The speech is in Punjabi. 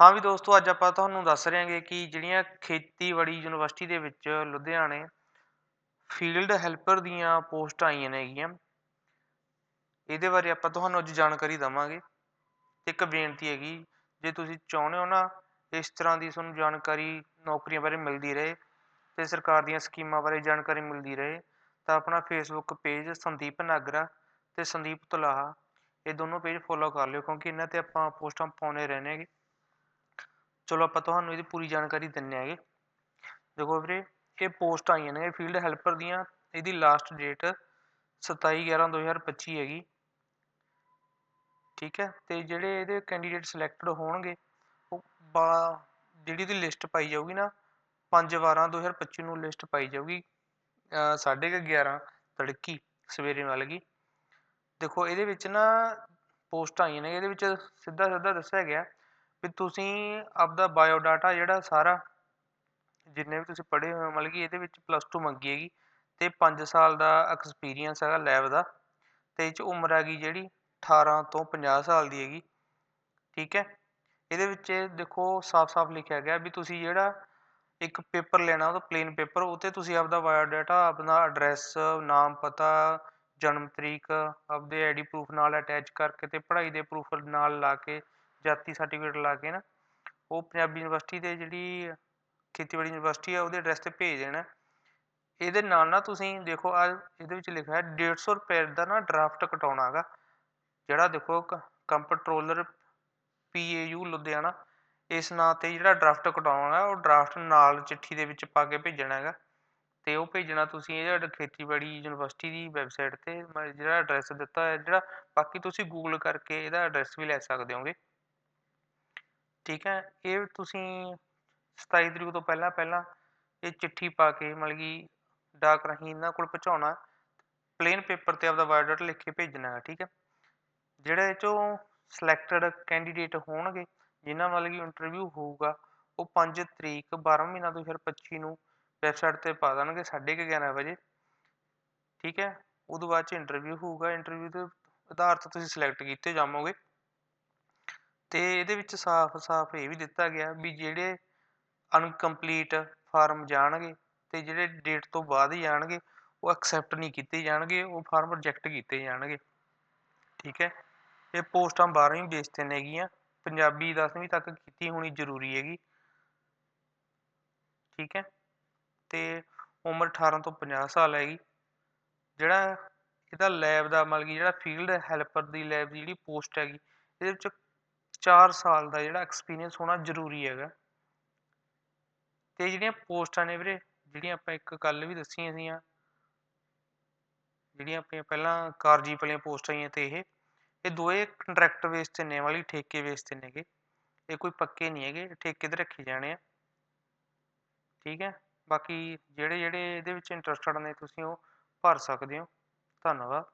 ਹਾਂ ਵੀ ਦੋਸਤੋ, ਅੱਜ ਆਪਾਂ ਤੁਹਾਨੂੰ ਦੱਸ ਰਹੇ ਹਾਂਗੇ ਕਿ ਜਿਹੜੀਆਂ ਖੇਤੀਬਾੜੀ ਯੂਨੀਵਰਸਿਟੀ ਦੇ ਵਿੱਚ ਲੁਧਿਆਣੇ ਫੀਲਡ ਹੈਲਪਰ ਦੀਆਂ ਪੋਸਟਾਂ ਆਈਆਂ ਨੇਗੀਆਂ। ਇਹਦੇ ਬਾਰੇ ਆਪਾਂ ਤੁਹਾਨੂੰ ਅੱਜ ਜਾਣਕਾਰੀ ਦਵਾਂਗੇ। ਇੱਕ ਬੇਨਤੀ ਹੈਗੀ, ਜੇ ਤੁਸੀਂ ਚਾਹੁੰਦੇ ਹੋ ਨਾ ਇਸ ਤਰ੍ਹਾਂ ਦੀ ਤੁਹਾਨੂੰ ਜਾਣਕਾਰੀ ਨੌਕਰੀਆਂ ਬਾਰੇ ਮਿਲਦੀ ਰਹੇ ਤੇ ਸਰਕਾਰ ਦੀਆਂ ਸਕੀਮਾਂ ਬਾਰੇ ਜਾਣਕਾਰੀ ਮਿਲਦੀ ਰਹੇ, ਤਾਂ ਆਪਣਾ ਫੇਸਬੁੱਕ ਪੇਜ ਸੰਦੀਪ ਨਾਗਰਾ ਤੇ ਸੰਦੀਪ ਤਲਾਹਾ, ਇਹ ਦੋਨੋਂ ਪੇਜ ਫੋਲੋ ਕਰ ਲਿਓ ਕਿਉਂਕਿ ਇਹਨਾਂ ਤੇ ਆਪਾਂ ਪੋਸਟਾਂ ਪਾਉਂਦੇ ਰਹਿੰਦੇ ਹੈਗੇ। ਚਲੋ ਆਪਾਂ ਤੁਹਾਨੂੰ ਇਹਦੀ ਪੂਰੀ ਜਾਣਕਾਰੀ ਦਿੰਨੇ ਆਗੇ ਦੇਖੋ ਵੀਰੇ, ਇਹ ਪੋਸਟ ਆਈਆਂ ਨੇ ਫੀਲਡ ਹੈਲਪਰ ਦੀਆਂ, ਇਹਦੀ ਲਾਸਟ ਡੇਟ 27/11/2025 ਹੈਗੀ। ਠੀਕ ਹੈ, ਤੇ ਜਿਹੜੇ ਇਹਦੇ ਕੈਂਡੀਡੇਟ ਸਿਲੈਕਟਡ ਹੋਣਗੇ, ਉਹ ਜਿਹੜੀ ਦੀ ਲਿਸਟ ਪਾਈ ਜਾਊਗੀ ਨਾ 5/12/2025 ਨੂੰ ਲਿਸਟ ਪਾਈ ਜਾਊਗੀ 11:30 ਤੜਕੀ ਸਵੇਰੇ ਨਾਲ ਗਈ ਦੇਖੋ ਇਹਦੇ ਵਿੱਚ ਨਾ ਪੋਸਟ ਆਈਆਂ ਨੇ, ਇਹਦੇ ਵਿੱਚ ਸਿੱਧਾ ਸਿੱਧਾ ਦੱਸਿਆ ਗਿਆ ਵੀ ਤੁਸੀਂ ਆਪਦਾ ਬਾਇਓਡਾਟਾ ਜਿਹੜਾ ਸਾਰਾ ਜਿੰਨੇ ਵੀ ਤੁਸੀਂ ਪੜ੍ਹੇ ਹੋਏ ਮਤਲਬ ਕਿ ਇਹਦੇ ਵਿੱਚ ਪਲੱਸ ਟੂ ਮੰਗੀ ਹੈਗੀ ਅਤੇ ਪੰਜ ਸਾਲ ਦਾ ਐਕਸਪੀਰੀਅੰਸ ਹੈਗਾ ਲੈਬ ਦਾ ਅਤੇ ਇਹ ਚ ਉਮਰ ਹੈਗੀ ਜਿਹੜੀ 18 ਤੋਂ 50 ਸਾਲ ਦੀ ਹੈਗੀ, ਠੀਕ ਹੈ? ਇਹਦੇ ਵਿੱਚ ਦੇਖੋ ਸਾਫ਼-ਸਾਫ਼ ਲਿਖਿਆ ਗਿਆ ਵੀ ਤੁਸੀਂ ਜਿਹੜਾ ਇੱਕ ਪੇਪਰ ਲੈਣਾ ਉਹਦਾ ਪਲੇਨ ਪੇਪਰ ਉਹ 'ਤੇ ਤੁਸੀਂ ਆਪਦਾ ਬਾਇਓਡਾਟਾ ਆਪਣਾ ਐਡਰੈਸ ਨਾਮ ਪਤਾ, ਜਨਮ ਤਰੀਕ, ਆਪਦੇ ਆਈ ਡੀ ਪਰੂਫ ਨਾਲ ਅਟੈਚ ਕਰਕੇ ਅਤੇ ਪੜ੍ਹਾਈ ਦੇ ਪਰੂਫ ਨਾਲ ਲਾ ਕੇ ਜਾਤੀ ਸਰਟੀਫਿਕੇਟ ਲਾ ਕੇ ਨਾ, ਉਹ ਪੰਜਾਬੀ ਯੂਨੀਵਰਸਿਟੀ ਦੇ ਜਿਹੜੀ ਖੇਤੀਬਾੜੀ ਯੂਨੀਵਰਸਿਟੀ ਆ, ਉਹਦੇ ਐਡਰੈਸ ਤੇ ਭੇਜ ਦੇਣਾ। ਇਹਦੇ ਨਾਲ ਨਾ ਤੁਸੀਂ ਦੇਖੋ ਆ ਇਹਦੇ ਵਿੱਚ ਲਿਖਿਆ ਹੈ 150 ਰੁਪਏ ਦਾ ਨਾ ਡਰਾਫਟ ਕਟਾਉਣਾ ਹੈਗਾ। ਜਿਹੜਾ ਦੇਖੋ ਕੰਪਟਰੋਲਰ ਪੀਏਯੂ ਲੁਧਿਆਣਾ, ਇਸ ਨਾਂ ਤੇ ਜਿਹੜਾ ਡਰਾਫਟ ਕਟਾਉਣਾ ਹੈ ਉਹ ਡਰਾਫਟ ਨਾਲ ਚਿੱਠੀ ਦੇ ਵਿੱਚ ਪਾ ਕੇ ਭੇਜਣਾ ਹੈਗਾ। ਤੇ ਉਹ ਭੇਜਣਾ ਤੁਸੀਂ ਇਹ ਖੇਤੀਬਾੜੀ ਯੂਨੀਵਰਸਿਟੀ ਦੀ ਵੈਬਸਾਈਟ ਤੇ ਜਿਹੜਾ ਐਡਰੈਸ ਦਿੱਤਾ ਹੈ, ਜਿਹੜਾ ਬਾਕੀ ਤੁਸੀਂ ਗੂਗਲ ਕਰਕੇ ਇਹਦਾ ਐਡਰੈਸ ਵੀ ਲੈ ਸਕਦੇ ਹੋਗੇ। ਠੀਕ ਹੈ, ਇਹ ਤੁਸੀਂ 27 ਤਰੀਕ ਤੋਂ ਪਹਿਲਾਂ ਪਹਿਲਾਂ ਇਹ ਚਿੱਠੀ ਪਾ ਕੇ ਮਤਲਬ ਕਿ ਡਾਕ ਰਾਹੀਂ ਇਹਨਾਂ ਕੋਲ ਪਹੁੰਚਾਉਣਾ ਪਲੇਨ ਪੇਪਰ ਤੇ ਆਪਦਾ ਬਾਇਓਡਾਟਾ ਲਿਖ ਕੇ ਭੇਜਣਾ ਹੈ, ਠੀਕ ਹੈ। ਜਿਹੜੇ ਚੋਂ ਸਿਲੈਕਟਡ ਕੈਂਡੀਡੇਟ ਹੋਣਗੇ, ਜਿਨ੍ਹਾਂ ਮਤਲਬ ਕਿ ਇੰਟਰਵਿਊ ਹੋਊਗਾ, ਉਹ 5 ਤਰੀਕ 12 ਮਹੀਨਾ 2025 ਨੂੰ ਵੈਬਸਾਈਟ ਤੇ ਪਾ ਦੇਣਗੇ 11:30 ਵਜੇ, ਠੀਕ ਹੈ। ਉਦੋਂ ਬਾਅਦ ਚ ਇੰਟਰਵਿਊ ਹੋਊਗਾ ਇੰਟਰਵਿਊ ਦੇ ਆਧਾਰ ਤੇ ਤੁਸੀਂ ਸਿਲੈਕਟ ਕੀਤੇ ਜਾਵੋਗੇ। ਅਤੇ ਇਹਦੇ ਵਿੱਚ ਸਾਫ਼-ਸਾਫ਼ ਇਹ ਵੀ ਦਿੱਤਾ ਗਿਆ ਵੀ ਜਿਹੜੇ ਅਨਕੰਪਲੀਟ ਫਾਰਮ ਜਾਣਗੇ ਅਤੇ ਜਿਹੜੇ ਡੇਟ ਤੋਂ ਬਾਅਦ ਹੀ ਜਾਣਗੇ ਉਹ ਐਕਸੈਪਟ ਨਹੀਂ ਕੀਤੇ ਜਾਣਗੇ, ਉਹ ਫਾਰਮ ਰਿਜੈਕਟ ਕੀਤੇ ਜਾਣਗੇ। ਠੀਕ ਹੈ? ਇਹ ਪੋਸਟਾਂ 12ਵੀਂ ਬੇਸ ਤੇ ਨੇਗੀਆਂ ਪੰਜਾਬੀ 10ਵੀਂ ਤੱਕ ਕੀਤੀ ਹੋਣੀ ਜ਼ਰੂਰੀ ਹੈਗੀ। ਠੀਕ ਹੈ? ਤੇ ਉਮਰ 18 ਤੋਂ 50 ਸਾਲ ਹੈਗੀ। ਜਿਹੜਾ ਇਹਦਾ ਲੈਬ ਦਾ ਮਤਲਬ ਕਿ ਜਿਹੜਾ ਫੀਲਡ ਹੈਲਪਰ ਦੀ ਲੈਬ ਦੀ ਜਿਹੜੀ ਪੋਸਟ ਹੈਗੀ, ਇਹਦੇ ਵਿੱਚ 4 ਸਾਲ ਦਾ ਜਿਹੜਾ ਐਕਸਪੀਰੀਅੰਸ ਹੋਣਾ ਜ਼ਰੂਰੀ ਹੈਗਾ। ਤੇ ਜਿਹੜੀਆਂ ਪੋਸਟਾਂ ਨੇ ਵੀਰੇ, ਜਿਹੜੀਆਂ ਆਪਾਂ ਇੱਕ ਗੱਲ ਵੀ ਦੱਸੀਆਂ ਸੀਆਂ, ਜਿਹੜੀਆਂ ਆਪਣੀਆਂ ਪਹਿਲਾਂ ਕਾਰਜੀਪ ਵਾਲੀਆਂ ਪੋਸਟਾਂ ਆਈਆਂ ਤੇ ਇਹ ਇਹ ਦੋਏ ਕੰਟਰੈਕਟ ਬੇਸ ਤੇ ਨੇ ਵਾਲੀ, ਠੇਕੇ ਬੇਸ ਤੇ ਨੇਗੇ। ਇਹ ਕੋਈ ਪੱਕੇ ਨਹੀਂ ਹੈਗੇ, ਠੇਕੇ ਤੇ ਰੱਖੇ ਜਾਣੇ ਆ। ਠੀਕ ਹੈ? ਬਾਕੀ ਜਿਹੜੇ ਜਿਹੜੇ ਇਹਦੇ ਵਿੱਚ ਇੰਟਰਸਟਡ ਨੇ, ਤੁਸੀਂ ਉਹ ਭਰ ਸਕਦੇ ਹੋ। ਧੰਨਵਾਦ।